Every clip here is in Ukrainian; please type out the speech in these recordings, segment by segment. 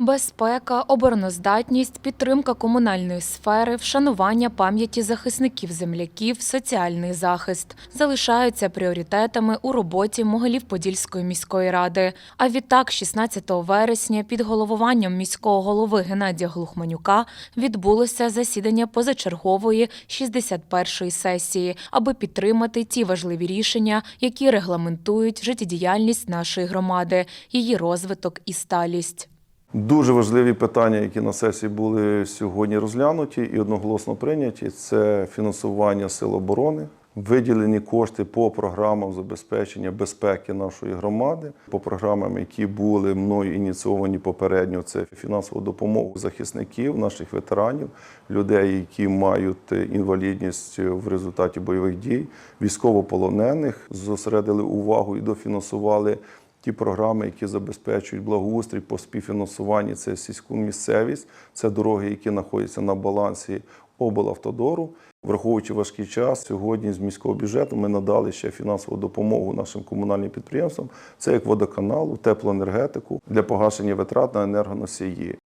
Безпека, обороноздатність, підтримка комунальної сфери, вшанування пам'яті захисників земляків, соціальний захист залишаються пріоритетами у роботі Могилів-Подільської міської ради. А відтак, 16 вересня, під головуванням міського голови Геннадія Глухманюка відбулося засідання позачергової 61-ї сесії, аби підтримати ті важливі рішення, які регламентують життєдіяльність нашої громади, її розвиток і сталість. Дуже важливі питання, які на сесії були сьогодні розглянуті і одноголосно прийняті. Це фінансування сил оборони, виділені кошти по програмам забезпечення безпеки нашої громади, по програмам, які були мною ініційовані попередньо. Це фінансова допомога захисників, наших ветеранів, людей, які мають інвалідність в результаті бойових дій, військовополонених, зосередили увагу і дофінансували ті програми, які забезпечують благоустрій по співфінансуванні, це сільську місцевість, це дороги, які знаходяться на балансі облавтодору. Враховуючи важкий час, сьогодні з міського бюджету ми надали ще фінансову допомогу нашим комунальним підприємствам. Це як водоканалу, теплоенергетику для погашення витрат на енергоносії.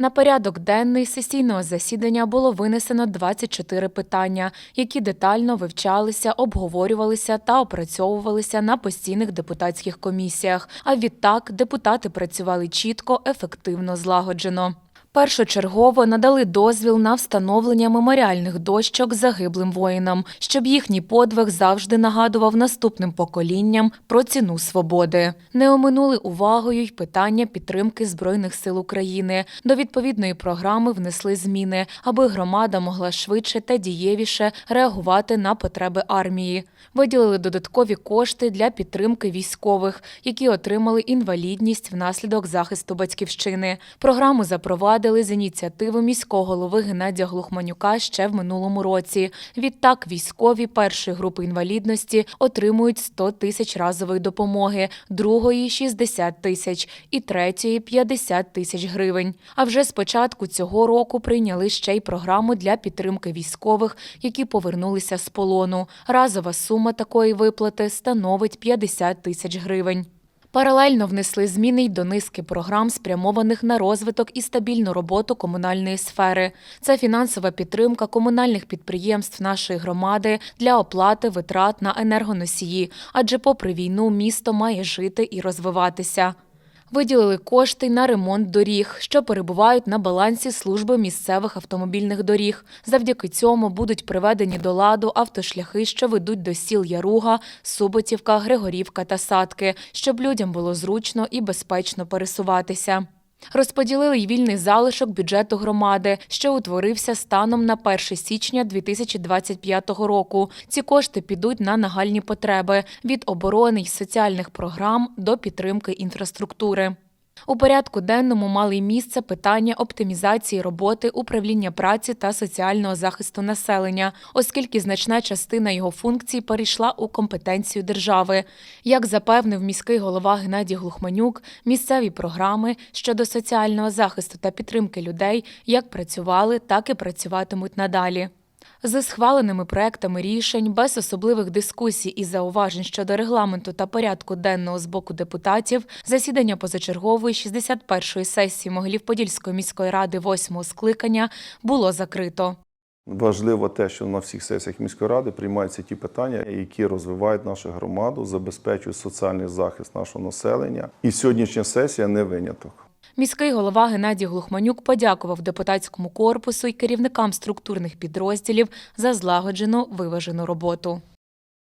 На порядок денний сесійного засідання було винесено 24 питання, які детально вивчалися, обговорювалися та опрацьовувалися на постійних депутатських комісіях. А відтак депутати працювали чітко, ефективно, злагоджено. Першочергово надали дозвіл на встановлення меморіальних дощок загиблим воїнам, щоб їхній подвиг завжди нагадував наступним поколінням про ціну свободи. Не оминули увагою й питання підтримки Збройних сил України. До відповідної програми внесли зміни, аби громада могла швидше та дієвіше реагувати на потреби армії. Виділили додаткові кошти для підтримки військових, які отримали інвалідність внаслідок захисту батьківщини. Програму запровадили з ініціативи міського голови Геннадія Глухманюка ще в минулому році. Відтак військові першої групи інвалідності отримують 100 тисяч разової допомоги, другої 60 тисяч і третьої 50 тисяч гривень. А вже з початку цього року прийняли ще й програму для підтримки військових, які повернулися з полону. Разова сума такої виплати становить 50 тисяч гривень. Паралельно внесли зміни й до низки програм, спрямованих на розвиток і стабільну роботу комунальної сфери. Це фінансова підтримка комунальних підприємств нашої громади для оплати витрат на енергоносії, адже попри війну місто має жити і розвиватися. Виділили кошти на ремонт доріг, що перебувають на балансі служби місцевих автомобільних доріг. Завдяки цьому будуть приведені до ладу автошляхи, що ведуть до сіл Яруга, Суботівка, Григорівка та Садки, щоб людям було зручно і безпечно пересуватися. Розподілили й вільний залишок бюджету громади, що утворився станом на 1 січня 2025 року. Ці кошти підуть на нагальні потреби від оборони й соціальних програм до підтримки інфраструктури. У порядку денному мали й місце питання оптимізації роботи управління праці та соціального захисту населення, оскільки значна частина його функцій перейшла у компетенцію держави. Як запевнив міський голова Геннадій Глухманюк, місцеві програми щодо соціального захисту та підтримки людей як працювали, так і працюватимуть надалі. З схваленими проектами рішень, без особливих дискусій і зауважень щодо регламенту та порядку денного з боку депутатів, засідання позачергової 61-ї сесії Могилів-Подільської міської ради 8-го скликання було закрито. Важливо те, що на всіх сесіях міської ради приймаються ті питання, які розвивають нашу громаду, забезпечують соціальний захист нашого населення. І сьогоднішня сесія не виняток. Міський голова Геннадій Глухманюк подякував депутатському корпусу і керівникам структурних підрозділів за злагоджену виважену роботу.